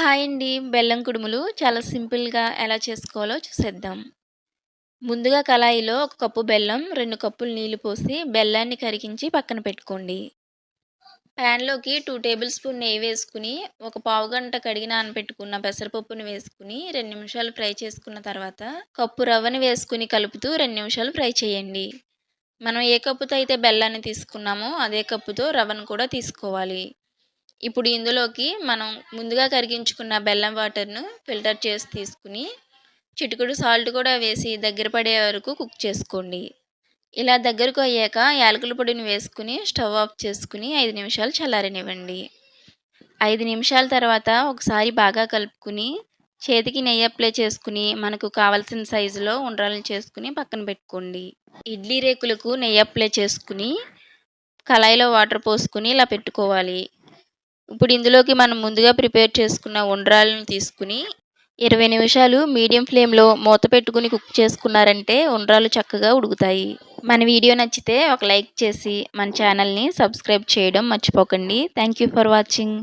Hi అండి. బెల్లం కుడుములు చాలా సింపుల్‌గా ఎలా చేసుకోవాలో చూసేద్దాం. ముందుగా కళాయిలో ఒక కప్పు బెల్లం, రెండు కప్పులు నీళ్ళు పోసి బెల్లాన్ని కరిగించి పక్కన పెట్టుకోండి. ప్యాన్‌లోకి టూ టేబుల్ స్పూన్ నెయ్యి వేసుకుని, ఒక పావు గంట కడిగి నానబెట్టుకున్న పెసరపప్పును వేసుకుని రెండు నిమిషాలు ఫ్రై చేసుకున్న తర్వాత, కప్పు రవ్వని వేసుకుని కలుపుతూ రెండు నిమిషాలు ఫ్రై చేయండి. మనం ఏ కప్పుతో అయితే బెల్లాన్ని తీసుకున్నామో అదే కప్పుతో రవ్వను కూడా తీసుకోవాలి. ఇప్పుడు ఇందులోకి మనం ముందుగా కరిగించుకున్న బెల్లం వాటర్‌ను ఫిల్టర్ చేసి తీసుకుని, చిటుకుడు సాల్ట్ కూడా వేసి దగ్గర పడే వరకు కుక్ చేసుకోండి. ఇలా దగ్గరకు అయ్యాక యాలకుల పొడిని వేసుకుని స్టవ్ ఆఫ్ చేసుకుని ఐదు నిమిషాలు చల్లారనివ్వండి. ఐదు నిమిషాల తర్వాత ఒకసారి బాగా కలుపుకుని, చేతికి నెయ్యి అప్లై చేసుకుని మనకు కావాల్సిన సైజులో ఉండ్రాలను చేసుకుని పక్కన పెట్టుకోండి. ఇడ్లీ రేకులకు నెయ్యి అప్లై చేసుకుని, కళాయిలో వాటర్ పోసుకుని ఇలా పెట్టుకోవాలి. ఇప్పుడు ఇందులోకి మనం ముందుగా ప్రిపేర్ చేసుకున్న ఉండ్రాలను తీసుకుని 20 నిమిషాలు మీడియం ఫ్లేమ్‌లో మూత పెట్టుకుని కుక్ చేసుకున్నారంటే ఉండ్రాలు చక్కగా ఉడుకుతాయి. మన వీడియో నచ్చితే ఒక లైక్ చేసి మన ఛానల్‌ని సబ్స్క్రైబ్ చేయడం మర్చిపోకండి. Thank you for watching.